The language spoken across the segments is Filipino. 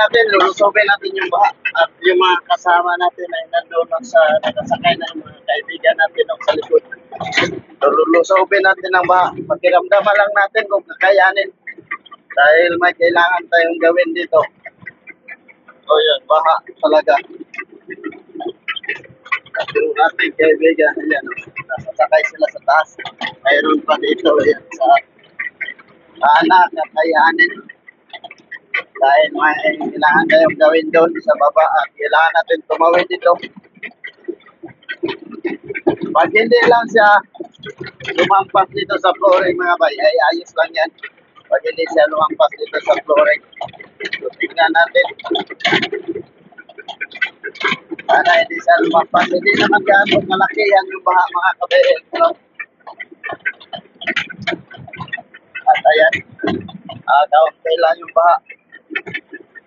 natin, lulusubin natin yung baha at yung mga kasama natin ay nandun sa nakasakay na yung mga kaibigan natin no, sa likod. So, lulusubin natin ang baha. Pakiramdaman lang natin kung kakayanin. Dahil may kailangan tayong gawin dito. So yun, baha talaga. At yung ating kaibigan, yan, nasasakay sila sa taas. Mayroon pa dito, yan, sa anak at kayanin. Dahil may kailangan tayong gawin doon sa baba at kailangan natin tumawid dito. Pag hindi lang siya lumampas dito sa flooring mga bay, ay ayos lang yan. Pag hindi siya lumampas dito sa flooring. So, tingnan natin. Sana hindi siya lumampas. Hindi naman gano'ng malaki yan yung baha mga kabayan. No? At ayan, uh, kaunti lang yung baha.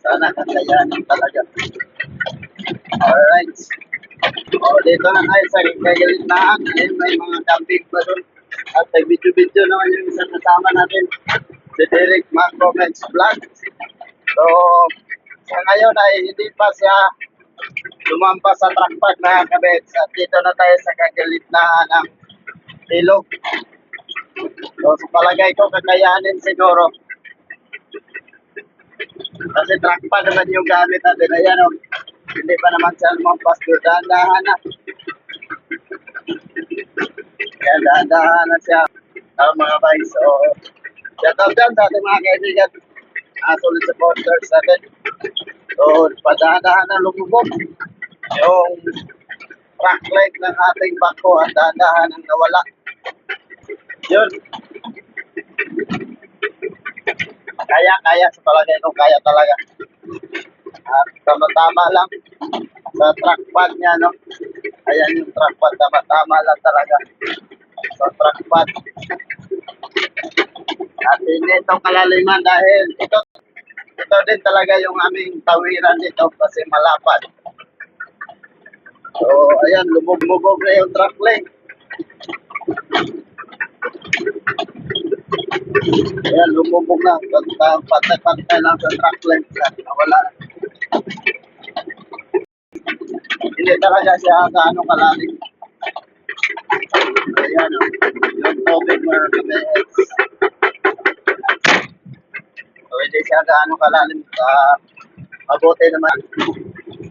Sana kakayanin talaga. Alright. O, dito na tayo sa kagalitnaan. Ayun, may mga camping pa doon. At nag-video-video naman yung isang kasama natin. Si Derek Macromens Vlog. So, sa ngayon ay hindi pa siya lumampas sa truck park na kabits. At dito na tayo sa kagalitnaan ng ilog. So, sa palagay ko, kakayanin siguro. Kasi truck pa naman yung gamit natin. Ayan o. Hindi pa naman siya lumampas. Pero dahan-dahan na. Kaya dahan-dahan na siya. Ang mga guys. So, shout out dyan sa ating mga kaibigan. Uh, solid supporters natin. So, padahan-dahan na lumubog. Yung track leg ng ating bako at dahan-dahan ang nawala. Yun. Kaya, kaya sa palagay ko, kaya talaga. At tama-tama lang sa track pad niya, no? Ayan yung track pad, tama-tama lang talaga sa track pad. At hindi ito kalaliman dahil ito, ito din talaga yung aming tawiran dito kasi malapad. So, ayan, lumubog na yung track lane. Ayan, lumubog na. Patay-patay lang sa track lane. Wala na. Hindi talaga siya gaano kalalim. Ayan o. Yung tubig mga kabehets. So, hindi siya gaano kalalim. Uh, mabuti naman.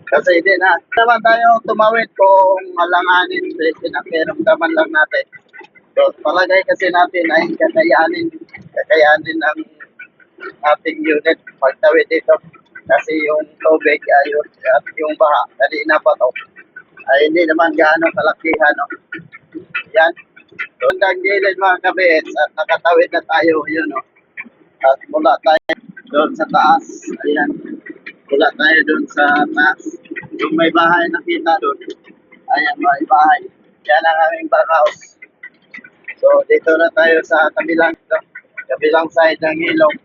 Kasi hindi na. Naman tayo tumawid kung alanganin. Pinakiramdaman lang natin. So, palagay kasi natin ay kakayanin. Kakayanin ng ating unit pagtawid dito. Kasi yung tubig ayun at yung baha, kanina pa to, ay hindi naman gaano kalakihan. No? Yan. Hanggang gilid mga kabits at nakatawid na tayo. Yun, no? At mula tayo doon sa taas. Ayan. Mula tayo doon sa taas. Yung may bahay nakita doon. Ayan, may bahay. Yan ang aming backhouse. So, dito na tayo sa kabilang, kabilang side ng ilog.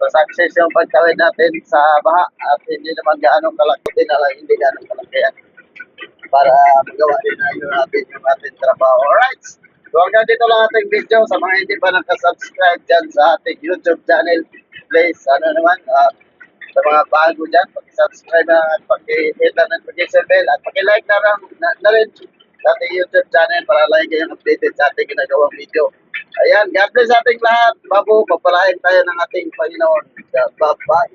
So, success yung pagtawid natin sa baha at hindi naman gaano kalaki na lang, hindi gaano kalaki yan. Para magawa din na yun natin yung ating trabaho. Alright! So, hanggang dito lang ating video. Sa mga hindi pa nakasubscribe dyan sa ating YouTube channel, please, ano naman, uh, sa mga bago dyan, pag-subscribe na at pag-hit ang notification bell at pag-like na, na, na rin sa ating YouTube channel para lagi kayong updated sa ating ginagawang video. Ayan, God bless ating lahat. Babu, pagpalain tayo ng ating Panginoon. Bye-bye.